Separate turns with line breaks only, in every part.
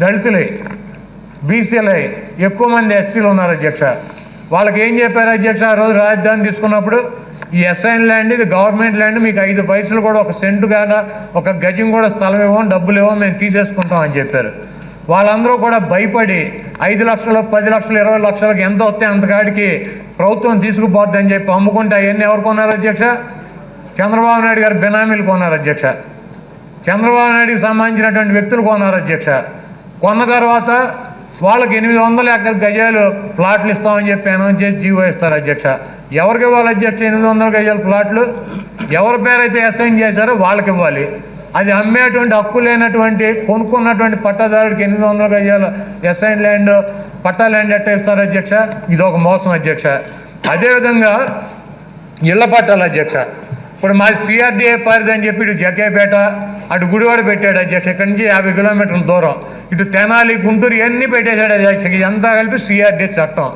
దళితులే బీసీలే ఎక్కువ మంది ఎస్సీలు ఉన్నారు అధ్యక్ష. వాళ్ళకి ఏం చెప్పారు అధ్యక్ష? ఆ రోజు రాజధాని తీసుకున్నప్పుడు ఈ ఎస్ఐన్ ల్యాండ్ ఇది గవర్నమెంట్ ల్యాండ్ మీకు ఐదు పైసలు కూడా ఒక సెంటు కానీ ఒక గజం కూడా స్థలం ఇవ్వం డబ్బులు ఇవ్వం మేము తీసేసుకుంటాం అని చెప్పారు. వాళ్ళందరూ కూడా భయపడి ఐదు లక్షలు పది లక్షలు ఇరవై లక్షలకు ఎంత వస్తే అంతకాడికి ప్రభుత్వం తీసుకుపోద్దని చెప్పి అమ్ముకుంటే అవన్నీ ఎవరు కొన్నారు అధ్యక్ష? చంద్రబాబు నాయుడు గారు బినామీలు కొన్నారు అధ్యక్ష. చంద్రబాబు నాయుడుకి సంబంధించినటువంటి వ్యక్తులు కొన్నారు అధ్యక్ష. కొన్న తర్వాత వాళ్ళకి ఎనిమిది వందల ఎకర గజాలు ప్లాట్లు ఇస్తామని చెప్పి అనౌన్స్ చేసి జీవో ఇస్తారు అధ్యక్ష. ఎవరికి ఇవ్వాలి అధ్యక్ష ఎనిమిది వందల గజాల ప్లాట్లు? ఎవరి పేరైతే అసైన్ చేశారో వాళ్ళకి ఇవ్వాలి. అది అమ్మేటువంటి హక్కు లేనటువంటి కొనుక్కున్నటువంటి పట్టాదారుడికి ఎనిమిది వందల గజాల ఎస్ఐన్ ల్యాండ్ పట్టా ల్యాండ్ ఎట్ట ఇస్తారు అధ్యక్ష? ఇది ఒక మోసం అధ్యక్ష. అదేవిధంగా ఇళ్ళ పట్టాల అధ్యక్ష. ఇప్పుడు మాది సిఆర్డీఏ పరిధి అని చెప్పి ఇటు జగ్గేపేట అటు గుడివాడ పెట్టాడు అధ్యక్ష ఇక్కడి నుంచి యాభై కిలోమీటర్ల దూరం. ఇటు తెనాలి గుంటూరు ఇవన్నీ పెట్టేశాడు అధ్యక్ష ఇదంతా కలిపి సిఆర్డీఏ చట్టం.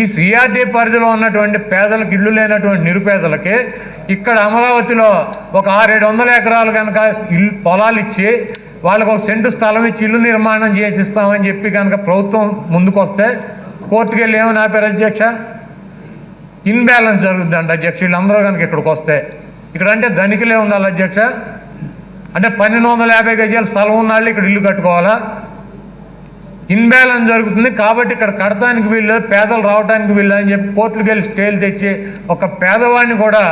ఈ సిఆర్డీ పరిధిలో ఉన్నటువంటి పేదలకు ఇల్లు లేనటువంటి నిరుపేదలకి ఇక్కడ అమరావతిలో ఒక ఆరేడు వందల ఎకరాలు కనుక ఇల్లు పొలాలు ఇచ్చి వాళ్ళకి ఒక సెంటు స్థలం ఇచ్చి ఇల్లు నిర్మాణం చేసిస్తామని చెప్పి కనుక ప్రభుత్వం ముందుకొస్తే కోర్టుకు వెళ్ళి ఏమని ఆపారు అధ్యక్ష? ఇన్బ్యాలెన్స్ జరుగుతుందండి అధ్యక్ష. వీళ్ళందరూ కనుక ఇక్కడికి వస్తే ఇక్కడ అంటే ధనికులే ఉండాలి అధ్యక్ష. అంటే పన్నెండు వందల యాభై గజాల స్థలం ఉన్న వాళ్ళు ఇక్కడ ఇల్లు కట్టుకోవాలా? ఇన్బ్యాలెన్స్ జరుగుతుంది కాబట్టి ఇక్కడ కడటానికి వీళ్ళు పేదలు రావడానికి వీళ్ళు అని చెప్పి కోర్టులకు వెళ్ళి స్టేలు తెచ్చి ఒక పేదవాడిని కూడా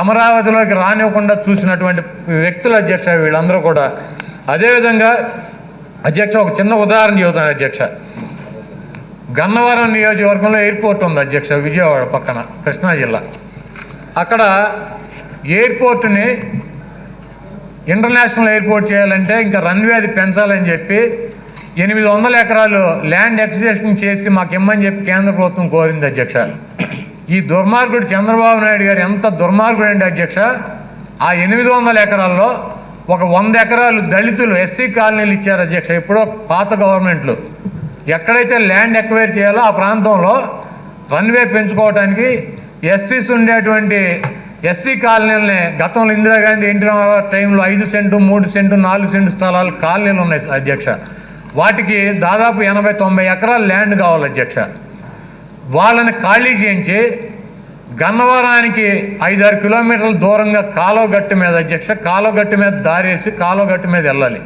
అమరావతిలోకి రానివ్వకుండా చూసినటువంటి వ్యక్తులు అధ్యక్ష వీళ్ళందరూ కూడా. అదేవిధంగా అధ్యక్ష ఒక చిన్న ఉదాహరణ చెబుతాను అధ్యక్ష. గన్నవరం నియోజకవర్గంలో ఎయిర్పోర్ట్ ఉంది అధ్యక్ష విజయవాడ పక్కన కృష్ణా జిల్లా. అక్కడ ఎయిర్పోర్ట్ని ఇంటర్నేషనల్ ఎయిర్పోర్ట్ చేయాలంటే ఇంకా రన్వే అది పెంచాలని చెప్పి ఎనిమిది వందల ఎకరాలు ల్యాండ్ ఎక్స్టేషన్ చేసి మాకు ఇమ్మని చెప్పి కేంద్ర ప్రభుత్వం కోరింది అధ్యక్ష. ఈ దుర్మార్గుడు చంద్రబాబు నాయుడు గారు ఎంత దుర్మార్గుడు అండి అధ్యక్ష. ఆ ఎనిమిది వందల ఎకరాల్లో ఒక వంద ఎకరాలు దళితులు ఎస్సీ కాలనీలు ఇచ్చారు అధ్యక్ష ఎప్పుడో పాత గవర్నమెంట్లు. ఎక్కడైతే ల్యాండ్ ఎక్వైర్ చేయాలో ఆ ప్రాంతంలో రన్వే పెంచుకోవడానికి ఎస్సీస్ ఉండేటువంటి ఎస్సీ కాలనీలని గతంలో ఇందిరాగాంధీ ఎన్టీ రామారావు టైంలో ఐదు సెంటు మూడు సెంటు నాలుగు సెంటు స్థలాలు కాలనీలు ఉన్నాయి అధ్యక్ష. వాటికి దాదాపు ఎనభై తొంభై ఎకరాల ల్యాండ్ కావాలి అధ్యక్ష. వాళ్ళని ఖాళీ చేయించి గన్నవరానికి ఐదారు కిలోమీటర్ల దూరంగా కాలువగట్టు మీద అధ్యక్ష కాలువగట్టు మీద దారేసి కాలువగట్టు మీద వెళ్ళాలి.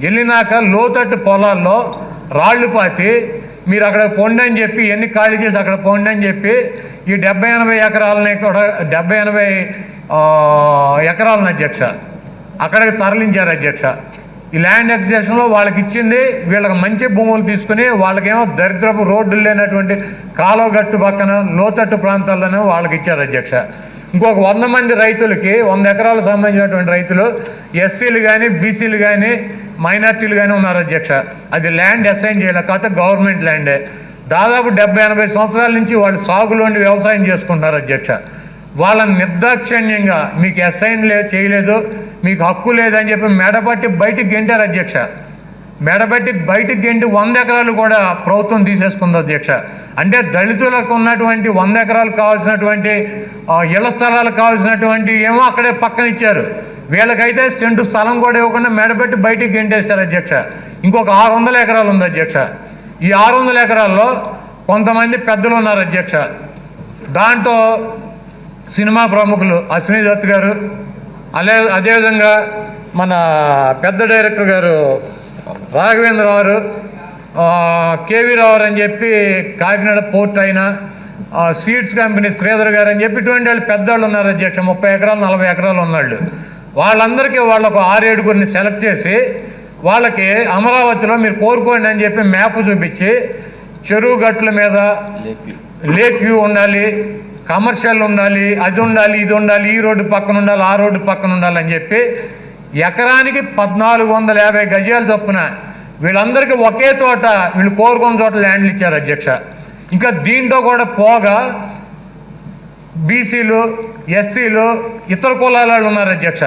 వెళ్ళినాక లోతట్టు పొలాల్లో రాళ్ళు పాతి మీరు అక్కడ పొండి అని చెప్పి ఎన్ని ఖాళీ చేసి అక్కడ పొండి అని చెప్పి ఈ డెబ్బై ఎనభై ఎకరాలని కూడా డెబ్బై ఎనభై ఎకరాలను అధ్యక్ష అక్కడికి తరలించారు అధ్యక్ష. ఈ ల్యాండ్ ఎక్సేషన్లో వాళ్ళకి ఇచ్చింది వీళ్ళకి మంచి భూములు తీసుకుని వాళ్ళకేమో దరిద్రపు రోడ్డు లేనటువంటి కాలువ గట్టు పక్కన లోతట్టు ప్రాంతాల్లోనే వాళ్ళకి ఇచ్చారు అధ్యక్ష. ఇంకొక వంద మంది రైతులకి వంద ఎకరాలకు సంబంధించినటువంటి రైతులు ఎస్సీలు కానీ బీసీలు కానీ మైనార్టీలుగానే ఉన్నారు అధ్యక్ష. అది ల్యాండ్ అసైన్ చేయలే కాకపోతే గవర్నమెంట్ ల్యాండే. దాదాపు డెబ్బై ఎనభై సంవత్సరాల నుంచి వాళ్ళు సాగులోండి వ్యవసాయం చేసుకుంటున్నారు అధ్యక్ష. వాళ్ళని నిర్దాక్షణ్యంగా మీకు అసైన్ లే చేయలేదు మీకు హక్కు లేదని చెప్పి మెడపట్టి బయటికి గెంటారు అధ్యక్ష. మెడబెట్టి బయటికి గెంటి వంద ఎకరాలు కూడా ప్రభుత్వం తీసేసుకుంది అధ్యక్ష. అంటే దళితులకు ఉన్నటువంటి వంద ఎకరాలు కావాల్సినటువంటి ఇళ్ళ స్థలాలు కావాల్సినటువంటి ఏమో అక్కడే పక్కనిచ్చారు వీళ్ళకైతే రెండు స్థలం కూడా ఇవ్వకుండా మెడబెట్టి బయటికి గెంటేస్తారు అధ్యక్ష. ఇంకొక ఆరు వందల ఎకరాలు ఉంది అధ్యక్ష. ఈ ఆరు వందల ఎకరాల్లో కొంతమంది పెద్దలు ఉన్నారు అధ్యక్ష. దాంట్లో సినిమా ప్రముఖులు అశ్విని దత్ గారు అదే అదేవిధంగా మన పెద్ద డైరెక్టర్ గారు రాఘవేంద్ర గారు కేవీ రావు అని చెప్పి కాకినాడ పోర్ట్ అయిన సీడ్స్ కంపెనీ శ్రీధర్ గారు అని చెప్పి ఇటువంటి వాళ్ళు పెద్దవాళ్ళు ఉన్నారు అధ్యక్ష. ముప్పై ఎకరాలు నలభై ఎకరాలు ఉన్నాళ్ళు వాళ్ళందరికీ వాళ్ళకు ఆరేడుగురిని సెలెక్ట్ చేసి వాళ్ళకి అమరావతిలో మీరు కోరుకోండి అని చెప్పి మ్యాప్ చూపించి చెరువు గట్ల మీద లేక్ వ్యూ ఉండాలి కమర్షియల్ ఉండాలి అది ఉండాలి ఇది ఉండాలి ఈ రోడ్డు పక్కన ఉండాలి ఆ రోడ్డు పక్కన ఉండాలి అని చెప్పి ఎకరానికి పద్నాలుగు వందల యాభై గజాలు చొప్పున వీళ్ళందరికీ ఒకే చోట వీళ్ళు కోరుకున్న చోట ల్యాండ్లు ఇచ్చారు అధ్యక్ష. ఇంకా దీంట్లో కూడా పోగా బీసీలు ఎస్సీలు ఇతర కులాల వాళ్ళు ఉన్నారు అధ్యక్ష.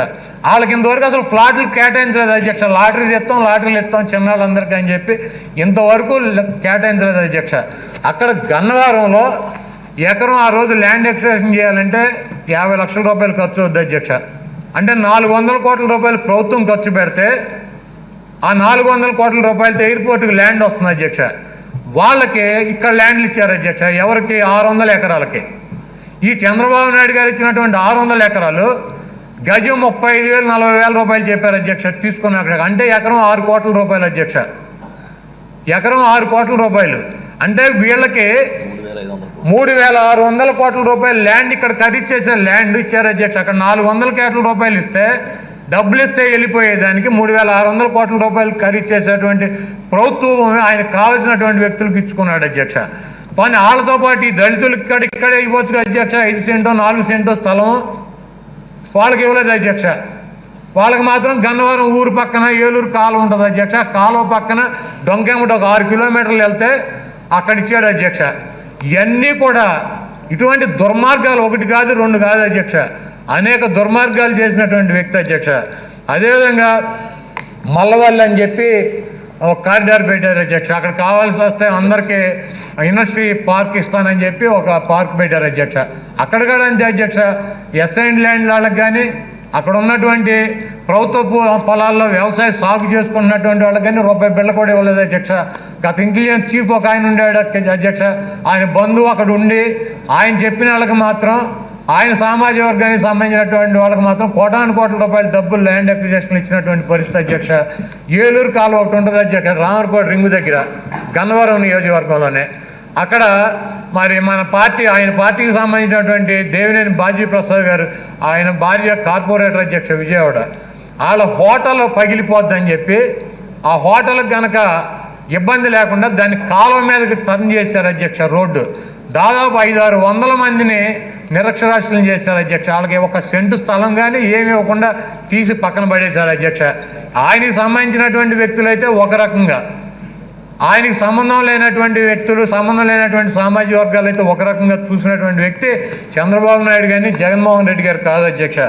వాళ్ళకి ఇంతవరకు అసలు ఫ్లాట్లు కేటాయించలేదు అధ్యక్ష. లాటరీ తెస్తాం లాటరీలు ఇస్తాం చిన్నాళ్ళందరికీ అని చెప్పి ఇంతవరకు కేటాయించలేదు అధ్యక్ష. అక్కడ గన్నవరంలో ఎకరం ఆ రోజు ల్యాండ్ ఎక్స్టేషన్ చేయాలంటే యాభై లక్షల రూపాయలు ఖర్చు అవుద్ది అధ్యక్ష. అంటే నాలుగు వందల కోట్ల రూపాయలు ప్రభుత్వం ఖర్చు పెడితే ఆ నాలుగు వందల కోట్ల రూపాయలతో ఎయిర్పోర్ట్కి ల్యాండ్ వస్తుంది అధ్యక్ష. వాళ్ళకి ఇక్కడ ల్యాండ్లు ఇచ్చారు అధ్యక్ష. ఎవరికి? ఆరు వందల ఎకరాలకి. ఈ చంద్రబాబు నాయుడు గారు ఇచ్చినటువంటి ఆరు వందల ఎకరాలు గజం ముప్పై ఐదు వేలు నలభై వేల రూపాయలు చెప్పారు అధ్యక్ష తీసుకున్న అక్కడ. అంటే ఎకరం ఆరు కోట్ల రూపాయలు అధ్యక్ష. ఎకరం ఆరు కోట్ల రూపాయలు. అంటే వీళ్ళకి మూడు వేల ఆరు వందల కోట్ల రూపాయలు ల్యాండ్ ఇక్కడ ఖరీదు చేసే ల్యాండ్ ఇచ్చారు అధ్యక్ష. అక్కడ నాలుగు వందల కోట్ల రూపాయలు ఇస్తే డబ్బులు ఇస్తే వెళ్ళిపోయేదానికి మూడు వేల ఆరు వందల కోట్ల రూపాయలు ఖరీదు చేసేటువంటి ప్రభుత్వం ఆయనకు కావలసినటువంటి వ్యక్తులకు ఇచ్చుకున్నాడు అధ్యక్ష. కానీ వాళ్ళతో పాటు ఈ దళితులు ఇక్కడ ఇక్కడే ఇవ్వచ్చు అధ్యక్ష ఐదు సెంటో నాలుగు సెంటో స్థలం. వాళ్ళకి ఇవ్వలేదు అధ్యక్ష. వాళ్ళకి మాత్రం గన్నవరం ఊరు పక్కన ఏలూరు కాలువ ఉంటుంది అధ్యక్ష. కాలువ పక్కన డొంకెమ్మట ఒక ఆరు కిలోమీటర్లు వెళ్తే అక్కడ ఇచ్చాడు అధ్యక్ష. ఇవన్నీ కూడా ఇటువంటి దుర్మార్గాలు ఒకటి కాదు రెండు కాదు అధ్యక్ష. అనేక దుర్మార్గాలు చేసినటువంటి వ్యక్తి అధ్యక్ష. అదేవిధంగా మల్లవల్లి అని చెప్పి ఒక కారిడార్ పెట్టారు అధ్యక్ష అక్కడ కావాల్సి వస్తే అందరికీ ఇండస్ట్రీ పార్క్ ఇస్తానని చెప్పి ఒక పార్క్ పెట్టారు అధ్యక్ష. అక్కడ కూడా అంతే అధ్యక్ష ఎస్ఐన్ ల్యాండ్ వాళ్ళకి కానీ అక్కడ ఉన్నటువంటి ప్రభుత్వ పొలాల్లో వ్యవసాయ సాగు చేసుకున్నటువంటి వాళ్ళకి కానీ రూపాయి బిళ్ళ కూడా ఇవ్వలేదు అధ్యక్ష. గత ఇంటెలిజెన్స్ చీఫ్ ఒక ఆయన ఉండాడు అధ్యక్ష. ఆయన బంధువు అక్కడ ఉండి ఆయన చెప్పిన వాళ్ళకి మాత్రం ఆయన సామాజిక వర్గానికి సంబంధించినటువంటి వాళ్ళకి మాత్రం కోటాను కోట్ల రూపాయల డబ్బులు ల్యాండ్ అక్విజిషన్ ఇచ్చినటువంటి పరిస్థితి అధ్యక్ష. ఏలూరు కాలువ ఒకటి ఉంటుంది అధ్యక్ష రామర్కోట రింగు దగ్గర గన్నవరం నియోజకవర్గంలోనే. అక్కడ మరి మన పార్టీ ఆయన పార్టీకి సంబంధించినటువంటి దేవినేని బాజీ ప్రసాద్ గారు ఆయన భార్య కార్పొరేటర్ అధ్యక్ష విజయవాడ. వాళ్ళ హోటల్ పగిలిపోద్దని చెప్పి ఆ హోటల్కి గనక ఇబ్బంది లేకుండా దాన్ని కాలువ మీదకి టర్న్ చేశారు అధ్యక్ష రోడ్డు. దాదాపు ఐదారు వందల మందిని నిరక్షరాస్యులను చేశారు అధ్యక్ష. వాళ్ళకి ఒక సెంటు స్థలం కానీ ఏమి ఇవ్వకుండా తీసి పక్కన పడేశారు అధ్యక్ష. ఆయనకి సంబంధించినటువంటి వ్యక్తులైతే ఒక రకంగా. ఆయనకి సంబంధం లేనటువంటి వ్యక్తులు సంబంధం లేనటువంటి సామాజిక వర్గాలు అయితే ఒక రకంగా చూసినటువంటి వ్యక్తి చంద్రబాబు నాయుడు కానీ జగన్మోహన్ రెడ్డి గారు కాదు అధ్యక్ష.